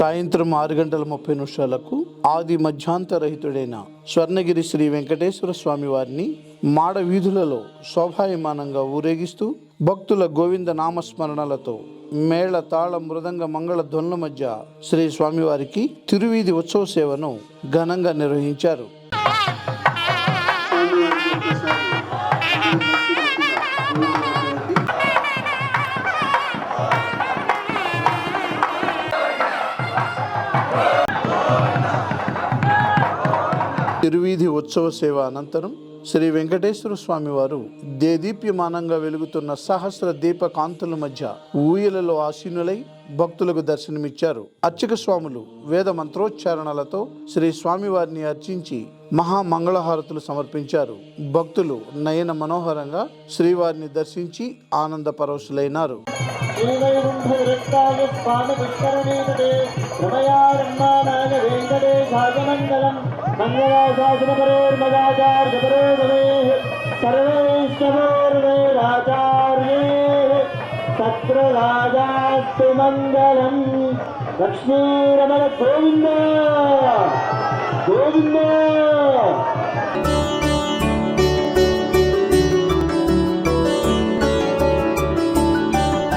సాయంత్రం ఆరు గంటల ముప్పై నిమిషాలకు ఆది మధ్యాంతరహితుడైన స్వర్ణగిరి శ్రీ వెంకటేశ్వర స్వామి వారిని మాడ వీధులలో శోభాయమానంగా ఊరేగిస్తూ భక్తుల గోవింద నామస్మరణలతో మేళ తాళ మృదంగ మంగళ ధ్వనుల మధ్య శ్రీ స్వామివారికి తిరువీధి ఉత్సవ సేవను ఘనంగా నిర్వహించారు. తిరువీధి ఉత్సవ సేవ అనంతరం శ్రీ వెంకటేశ్వర స్వామి వారు దేదీప్యమానంగా వెలుగుతున్న సహస్ర దీప కాంతుల మధ్య ఊయలలో ఆసీనులై భక్తులకు దర్శనమిచ్చారు. అర్చక స్వాములు వేద మంత్రోచ్చారణలతో శ్రీ స్వామివారిని అర్చించి మహామంగళహారతులు సమర్పించారు. భక్తులు నయన మనోహరంగా శ్రీవారిని దర్శించి ఆనంద పరవశులైనారు. శ్రీవైకుంఠవిరక్తాయ మంగళం मङ्गलाचार्यपरोर्मदाचार्यपरोगमे सर्वैष्णवोर्वैराचार्ये तत्र राजास्तु मङ्गलम् लक्ष्मीरमण